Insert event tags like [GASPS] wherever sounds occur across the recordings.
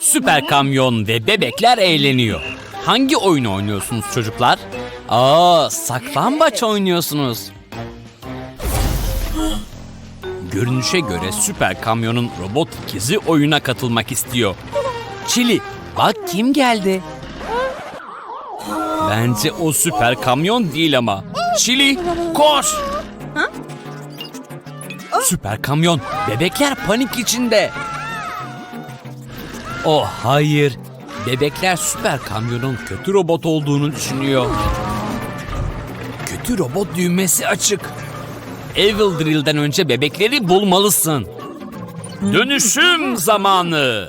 Süper kamyon ve bebekler eğleniyor. Hangi oyunu oynuyorsunuz çocuklar? Aa, saklambaç oynuyorsunuz. Görünüşe göre süper kamyonun robot ikizi oyuna katılmak istiyor. Çili, bak kim geldi? Bence o süper kamyon değil ama. Çili, koş! Süper kamyon, bebekler panik içinde. Oh hayır. Bebekler süper kamyonun kötü robot olduğunu düşünüyor. Kötü robot düğmesi açık. Evil Drill'den önce bebekleri bulmalısın. Dönüşüm zamanı.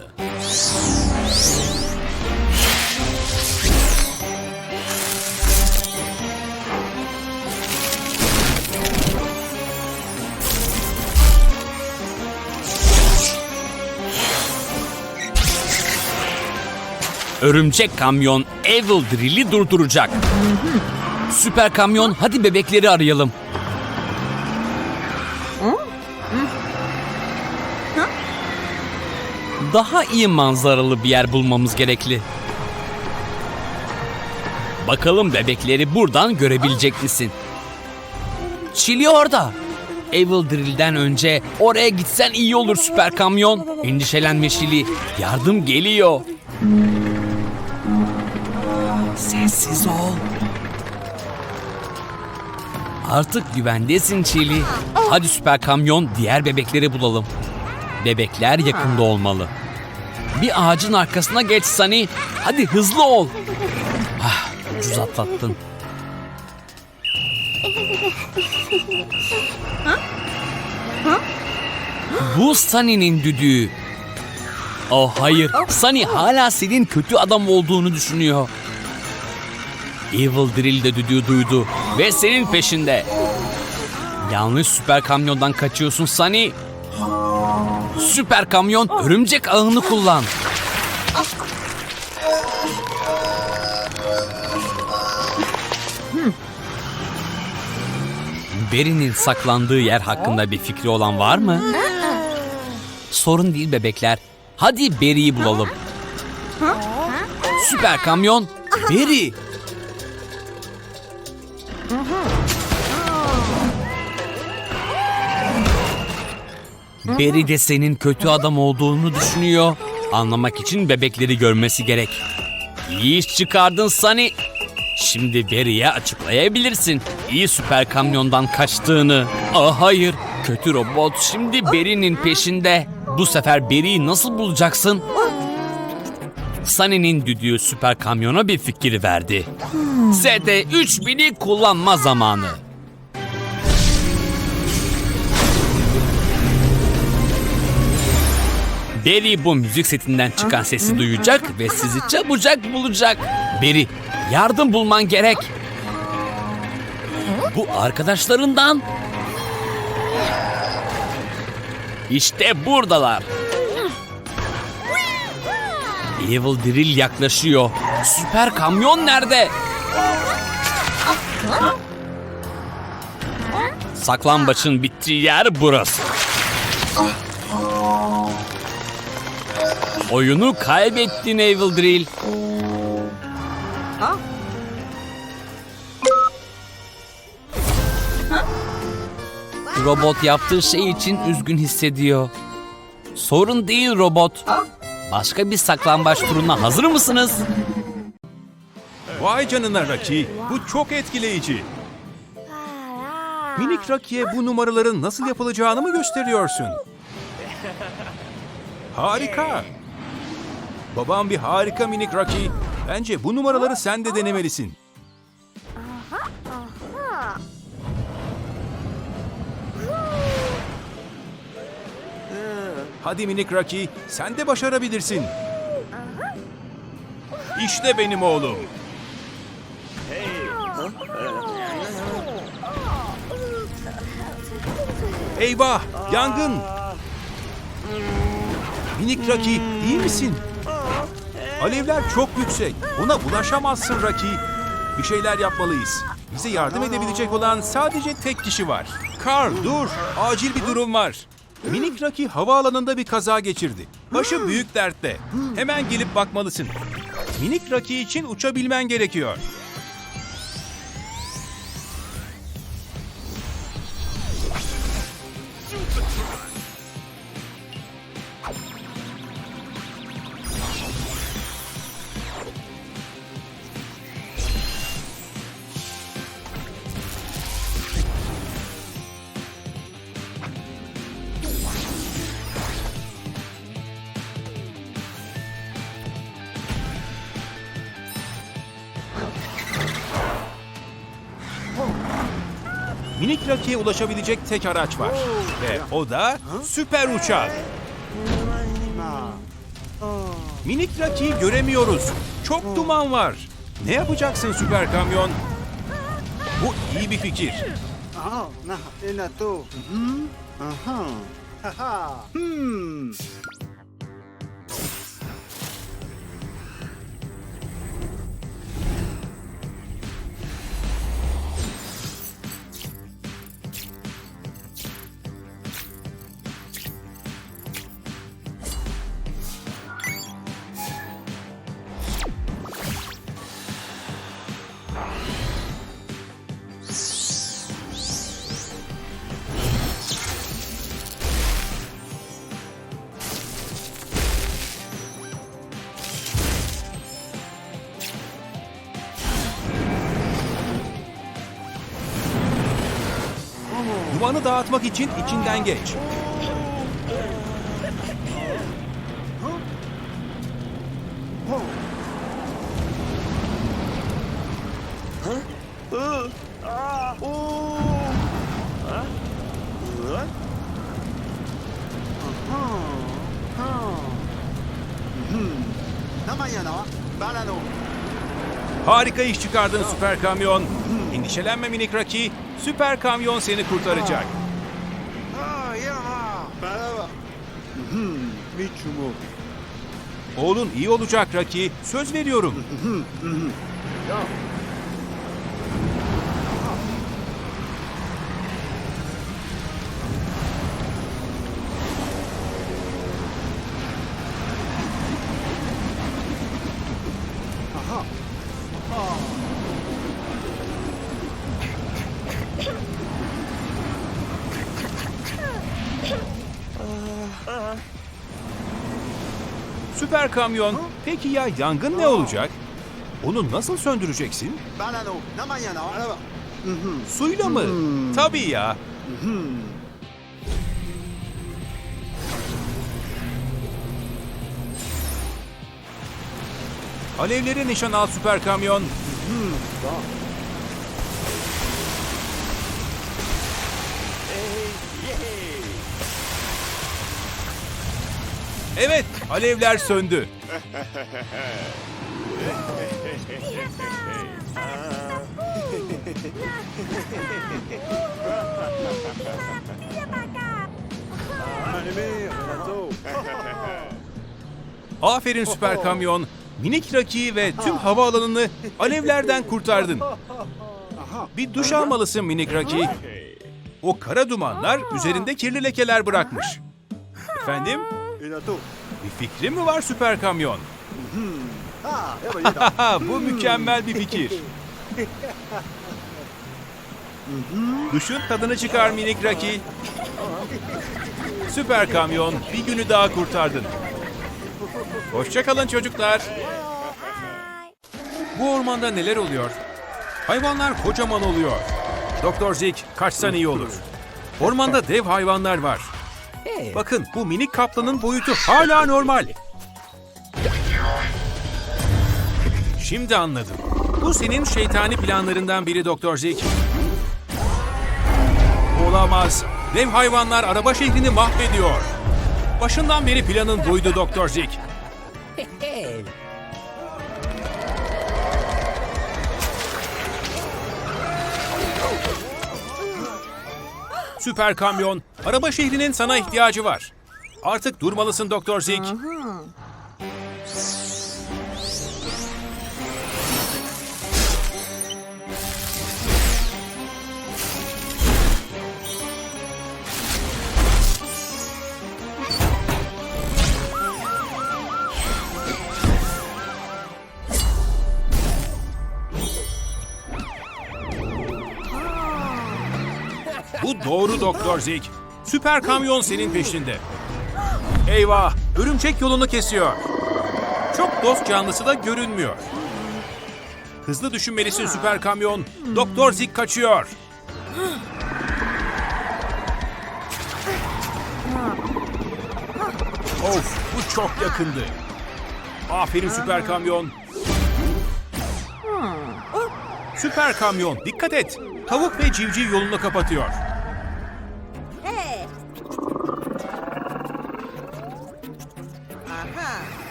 Örümcek kamyon Evil Drill'i durduracak. Süper kamyon hadi bebekleri arayalım. Daha iyi manzaralı bir yer bulmamız gerekli. Bakalım bebekleri buradan görebilecek misin? Çili orada. Evil Drill'den önce oraya gitsen iyi olur süper kamyon. Endişelenme Şili. Yardım geliyor. Sessiz ol. Artık güvendesin Çili. Hadi süper kamyon diğer bebekleri bulalım. Bebekler yakında olmalı. Bir ağacın arkasına geç Sunny. Hadi hızlı ol. Ah, ucuz atlattın. Bu Sunny'nin düdüğü. Oh hayır. Sunny hala senin kötü adam olduğunu düşünüyor. Evil Drill de düdüğü duydu ve senin peşinde. Yanlış süper kamyondan kaçıyorsun Sunny. Süper kamyon örümcek ağını kullan. Beri'nin saklandığı yer hakkında bir fikri olan var mı? Sorun değil bebekler. Hadi Beri'yi bulalım. Süper kamyon Beri. Beri de senin kötü adam olduğunu düşünüyor. Anlamak için bebekleri görmesi gerek. İyi iş çıkardın Sunny. Şimdi Beri'ye açıklayabilirsin. İyi süper kamyondan kaçtığını. Aa hayır. Kötü robot şimdi Beri'nin peşinde. Bu sefer Beri'yi nasıl bulacaksın? Sunny'nin düdüğü süper kamyona bir fikir verdi. ZD 3000'i kullanma zamanı. Barry bu müzik setinden çıkan sesi duyacak ve sizi çabucak bulacak. Barry, yardım bulman gerek. Bu arkadaşlarından. İşte buradalar. Evil Drill yaklaşıyor. Süper kamyon nerede? Saklambaçın bittiği yer burası. Oyunu kaybettin Evil Drill. Robot yaptığı şey için üzgün hissediyor. Sorun değil robot. Başka bir saklambaç turuna hazır mısınız? Vay canına Raki, bu çok etkileyici. Minik Raki'ye bu numaraların nasıl yapılacağını mı gösteriyorsun? Harika. Babam bir harika minik Raki. Bence bu numaraları sen de denemelisin. Hadi minik Raki, sen de başarabilirsin. İşte benim oğlum. Eyvah! Yangın! Minik Raki, iyi misin? Alevler çok yüksek. Ona ulaşamazsın Raki. Bir şeyler yapmalıyız. Bize yardım edebilecek olan sadece tek kişi var. Carl dur! Acil bir durum var. Minik Rocky havaalanında bir kaza geçirdi. Başı büyük dertte. Hemen gelip bakmalısın. Minik Rocky için uçabilmen gerekiyor. Minik Rocky'ye ulaşabilecek tek araç var. Ve o da süper uçak. Minik Rocky'yi göremiyoruz. Çok duman var. Ne yapacaksın süper kamyon? Bu iyi bir fikir. Ah. Hmm. Aha. Hmm. Dumanı dağıtmak için içinden geç. Harika iş çıkardın süper kamyon. Endişelenme minik Rocky. Süper kamyon seni kurtaracak. Oğlun iyi olacak Rocky. Söz veriyorum. [LAUGHS] Süper kamyon. Peki ya yangın ne olacak? Onu nasıl söndüreceksin? Suyla mı? Tabii ya. Alevleri nişan al süper kamyon. Evet, alevler söndü. Aferin süper kamyon. Minik Rocky'yi ve tüm havaalanını alevlerden kurtardın. Bir duş almalısın minik Rocky. O kara dumanlar üzerinde kirli lekeler bırakmış. Efendim? Bir fikrin mi var süper kamyon? Ha, [LAUGHS] bu mükemmel bir fikir. Duşun tadını çıkar minik Rocky. Süper kamyon bir günü daha kurtardın. Hoşçakalın çocuklar. Bu ormanda neler oluyor? Hayvanlar kocaman oluyor. Doktor Zik kaçsan iyi olur. Ormanda dev hayvanlar var. Bakın bu minik kaplanın boyutu hala normal. Şimdi anladım. Bu senin şeytani planlarından biri Doktor Zik. Olamaz. Dev hayvanlar araba şehrini mahvediyor. Başından beri planın buydu Doktor Zik. [LAUGHS] Süper kamyon, araba şehrinin sana ihtiyacı var. Artık durmalısın Doktor Zik. Doğru Doktor Zik. Süper kamyon senin peşinde. Eyvah! Örümcek yolunu kesiyor. Çok dost canlısı da görünmüyor. Hızlı düşünmelisin süper kamyon. Doktor Zik kaçıyor. Of bu çok yakındı. Aferin süper kamyon. Süper kamyon dikkat et. Tavuk ve civciv yolunu kapatıyor.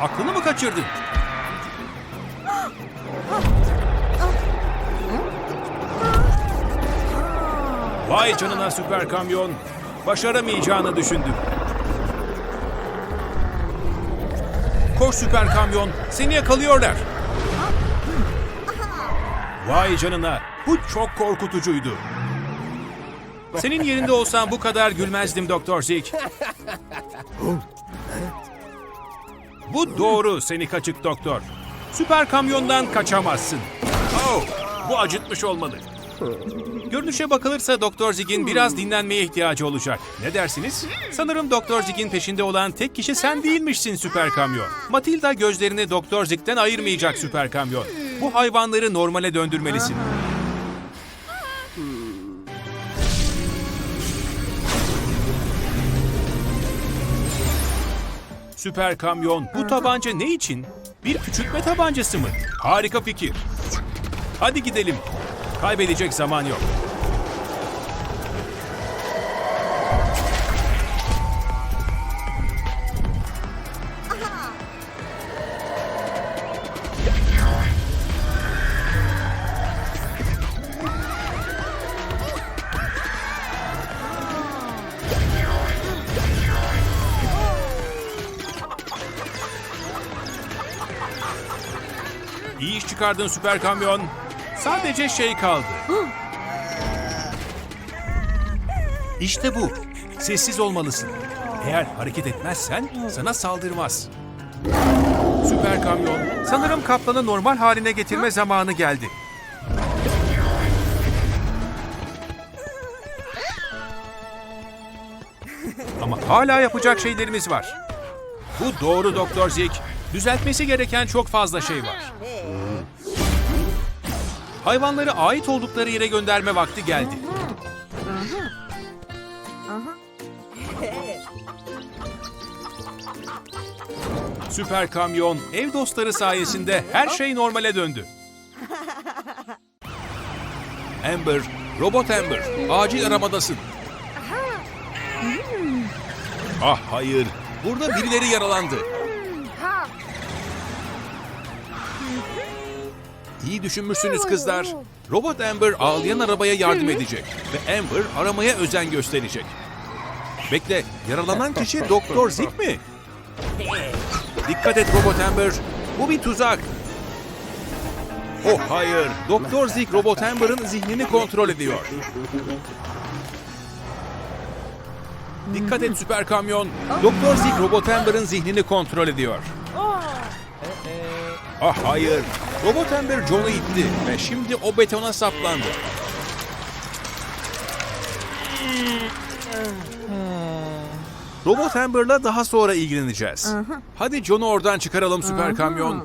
Aklını mı kaçırdın? Vay canına süper kamyon. Başaramayacağını düşündüm. Koş süper kamyon. Seni yakalıyorlar. Vay canına. Bu çok korkutucuydu. Senin yerinde olsam bu kadar gülmezdim Doktor Zik. Bu doğru seni kaçık doktor. Süper kamyondan kaçamazsın. Oh, bu acıtmış olmalı. Görünüşe bakılırsa Doktor Zig'in biraz dinlenmeye ihtiyacı olacak. Ne dersiniz? Sanırım Doktor Zig'in peşinde olan tek kişi sen değilmişsin Süper Kamyon. Matilda gözlerini Doktor Zig'den ayırmayacak Süper Kamyon. Bu hayvanları normale döndürmelisin. Süper Kamyon, bu tabanca ne için? Bir küçültme tabancası mı? Harika fikir. Hadi gidelim. Kaybedecek zaman yok. Çıkardın süper kamyon. Sadece şey kaldı. İşte bu. Sessiz olmalısın. Eğer hareket etmezsen sana saldırmaz. Süper kamyon. Sanırım kaplanı normal haline getirme zamanı geldi. Ama hala yapacak şeylerimiz var. Bu doğru Doktor Zik. Düzeltmesi gereken çok fazla şey var. Hayvanları ait oldukları yere gönderme vakti geldi. Süper kamyon ev dostları sayesinde her şey normale döndü. Amber, robot Amber, acil aramadasın. Ah hayır, burada birileri yaralandı. İyi düşünmüşsünüz kızlar. Robot Amber ağlayan arabaya yardım edecek ve Amber aramaya özen gösterecek. Bekle, yaralanan kişi Doktor Zik mi? Dikkat et Robot Amber, bu bir tuzak. Oh hayır, Doktor Zik Robot Amber'ın zihnini kontrol ediyor. Dikkat et süper kamyon. Doktor Zik Robot Amber'ın zihnini kontrol ediyor. Ah hayır. Robot Amber John'u itti ve şimdi o betona saplandı. Robot Amber'la daha sonra ilgileneceğiz. Hadi John'u oradan çıkaralım süper kamyon.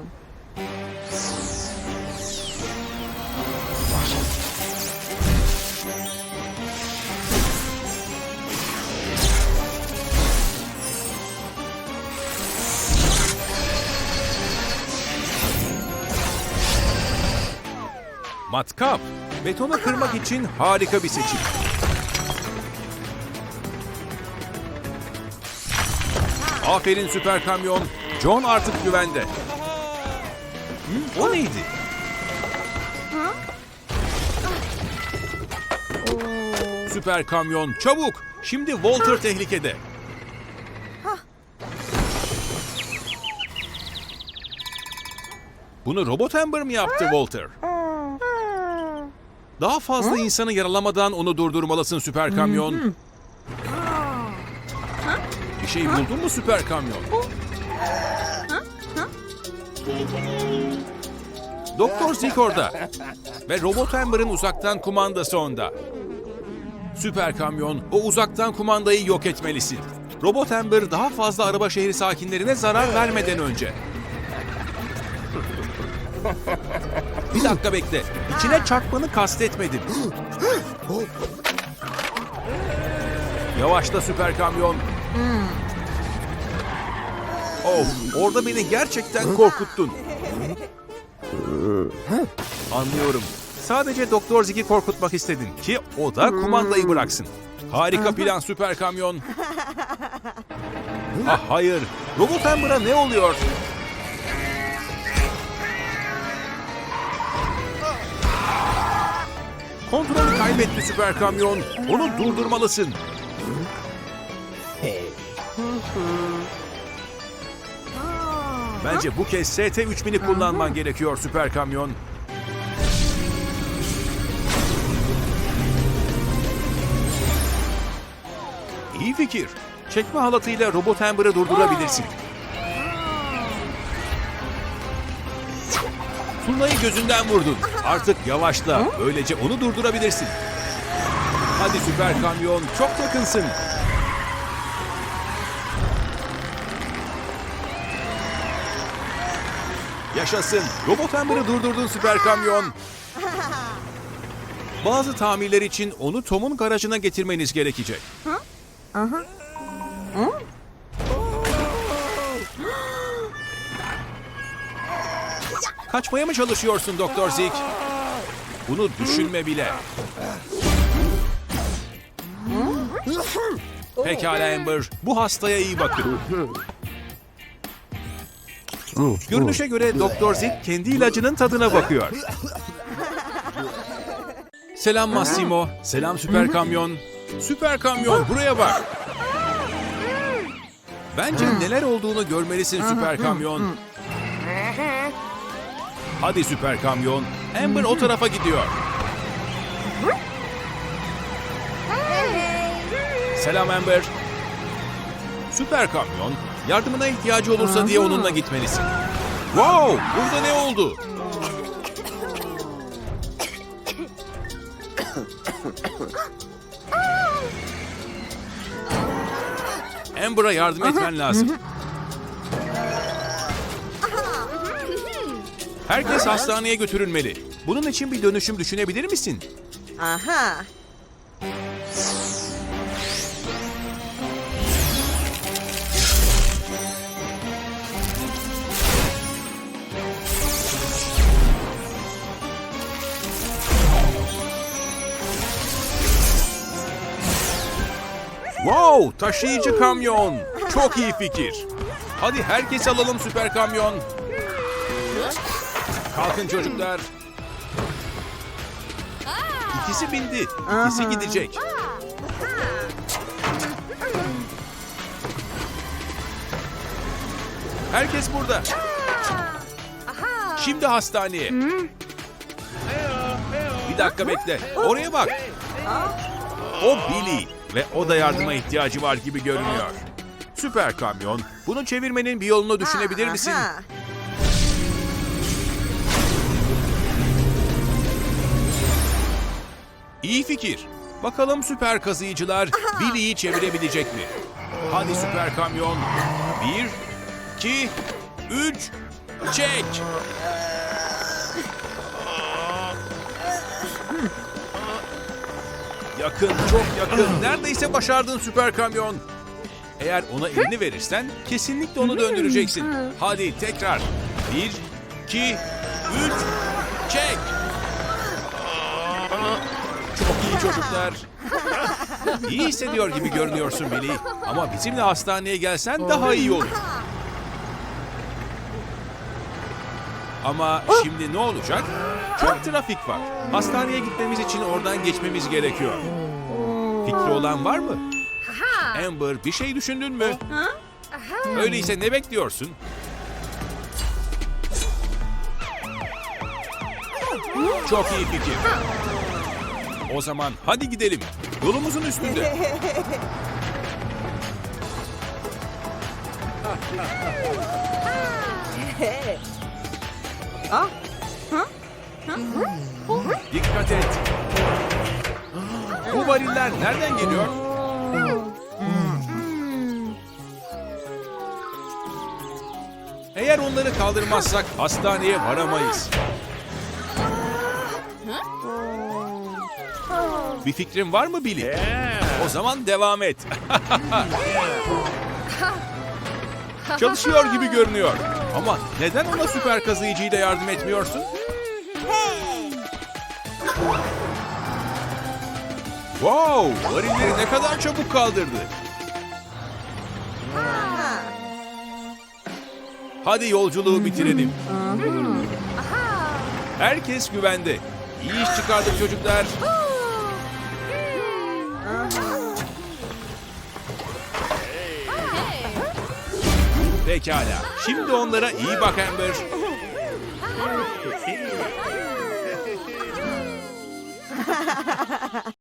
Matkap, betonu kırmak için harika bir seçim. Aferin süper kamyon. John artık güvende. O neydi? Süper kamyon çabuk. Şimdi Walter tehlikede. Bunu robot Amber mi yaptı Walter? Daha fazla insanı yaralamadan onu durdurmalısın süper kamyon. Bir şey buldun mu süper kamyon? Doktor Zik orada. Ve robot Amber'ın uzaktan kumandası onda. Süper kamyon, o uzaktan kumandayı yok etmelisin. Robot Amber daha fazla araba şehri sakinlerine zarar vermeden önce. Bir dakika bekle. İçine çarpmanı kastetmedim. Yavaşla süper kamyon. Of, orada beni gerçekten korkuttun. Anlıyorum. Sadece Doktor Zig'i korkutmak istedin ki o da kumandayı bıraksın. Harika plan süper kamyon. Ah hayır. Robot Amber'a ne oluyor? Kontrolü kaybetti süper kamyon. Onu durdurmalısın. Bence bu kez ST-3000'i kullanman gerekiyor süper kamyon. İyi fikir. Çekme halatıyla robot Amber'ı durdurabilirsin. Turnayı gözünden vurdun. Artık yavaşla. Böylece onu durdurabilirsin. Hadi süper kamyon. Çok yakınsın. Yaşasın. Robot Amber'ı durdurdun süper kamyon. [LAUGHS] Bazı tamirler için onu Tom'un garajına getirmeniz gerekecek. [GASPS] Kaçmaya mı çalışıyorsun Doktor Zig? Bunu düşünme bile. Pekala Amber, bu hastaya iyi bakın. Görünüşe göre Doktor Zig kendi ilacının tadına bakıyor. Selam Massimo, selam Süper Kamyon. Süper Kamyon buraya bak. Bence neler olduğunu görmelisin Süper Kamyon. Hadi Süper Kamyon, Amber o tarafa gidiyor. Selam Amber. Süper Kamyon, yardımına ihtiyacı olursa diye onunla gitmelisin. Wow, burada ne oldu? [COUGHS] Amber'a yardım etmen lazım. [LAUGHS] Herkes hastaneye götürülmeli. Bunun için bir dönüşüm düşünebilir misin? Aha. Wow, taşıyıcı kamyon. Çok iyi fikir. Hadi herkes alalım süper kamyon. Kalkın çocuklar. İkisi bindi. İkisi gidecek. Herkes burada. Şimdi hastaneye. Bir dakika bekle. Oraya bak. O Billy ve o da yardıma ihtiyacı var gibi görünüyor. Süper kamyon. Bunu çevirmenin bir yolunu düşünebilir misin? İyi fikir. Bakalım süper kazıyıcılar Billy'yi çevirebilecek mi? Hadi süper kamyon. Bir, iki, üç, çek. Yakın, çok yakın. Neredeyse başardın süper kamyon. Eğer ona elini verirsen kesinlikle onu döndüreceksin. Hadi tekrar. Bir, iki, üç, çek. Çocuklar. [LAUGHS] İyi hissediyor gibi görünüyorsun Billy. Ama bizimle hastaneye gelsen daha iyi olur. Ama şimdi ne olacak? Çok trafik var. Hastaneye gitmemiz için oradan geçmemiz gerekiyor. Fikri olan var mı? Amber bir şey düşündün mü? Öyleyse ne bekliyorsun? Çok iyi fikir. O zaman hadi gidelim. Yolumuzun üstünde. Ah. Dikkat et. Bu variller nereden geliyor? Eğer onları kaldırmazsak hastaneye varamayız. Bir fikrin var mı Billy? O zaman devam et. [LAUGHS] Çalışıyor gibi görünüyor. Ama neden ona süper kazıyıcıyla yardım etmiyorsun? Wow! Varilleri ne kadar çabuk kaldırdı. Hadi yolculuğu bitirelim. Herkes güvende. İyi iş çıkardık çocuklar. Pekala. Şimdi onlara iyi bak Amber. [LAUGHS]